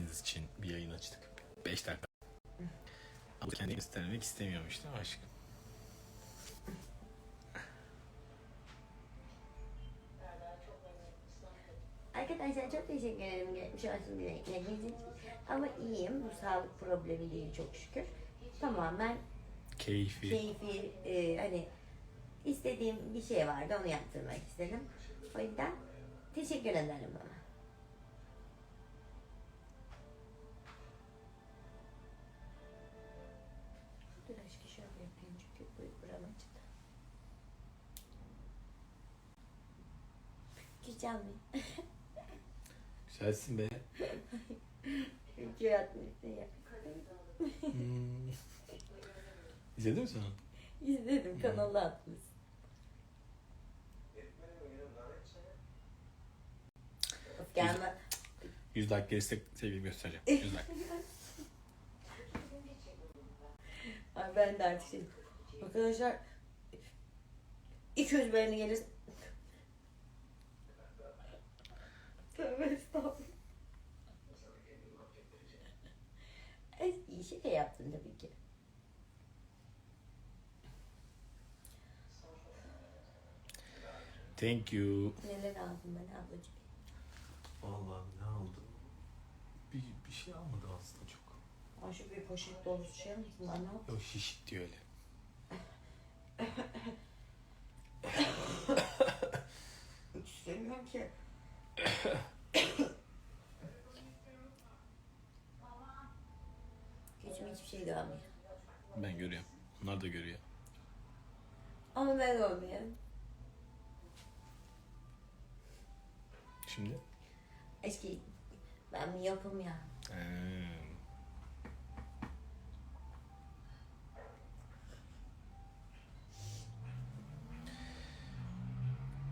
ettiğiniz için bir yayın açtık. 5 dakika. Ama kendini göstermek istemiyormuş değil mi aşkım? Arkadaşlar çok teşekkür ederim gelmiş olsun dilekleriniz için. Ama iyiyim. Bu sağlık problemi değil çok şükür. Tamamen Keyfi. keyfi e, hani istediğim bir şey vardı onu yaptırmak istedim. O yüzden teşekkür ederim bana. Mi? Güzelsin be. Video atmışsın ya. Hmm. İzledin mi sen onu? İzledim kanala atmışsın. Of gelme. 100 dakika gelirse sevgilimi göstereceğim. 100 dakika. Ay ben de artık şey. Arkadaşlar 200 beğeni gelir. Ay, iyi şey yaptın tabii ki. Thank you. Neler aldım ben ablacığım. Vallahi ne aldım? Bir, bir şey almadım aslında çok. Ayşe bir poşet dolusu şey almışsın. Yapayım? O şişit diyor öyle. Hiç istemiyorum ki. Hiçbir hiçbir şey görmüyor. Ben görüyorum. Onlar da görüyor. Ama ben görmüyorum. Şimdi? Eski ben mi yapım ya? Ee.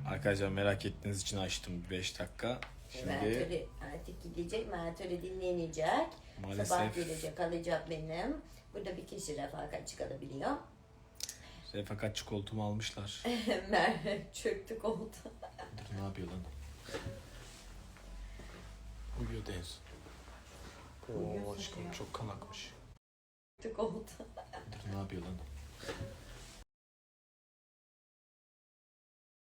Arkadaşlar merak ettiğiniz için açtım 5 dakika. Şimdi artık gidecek. Mertörü dinlenecek. Sabah maalesef gelecek alacak benim. Burada bir kişi refakatçi kalabiliyor. refakatçi koltuğumu almışlar. Mer çöktük oldu. Dur ne yapıyor lan? Uyuyordu en son. Oo aşkım çok kan akmış. Çöktük oldu. Dur ne yapıyor lan?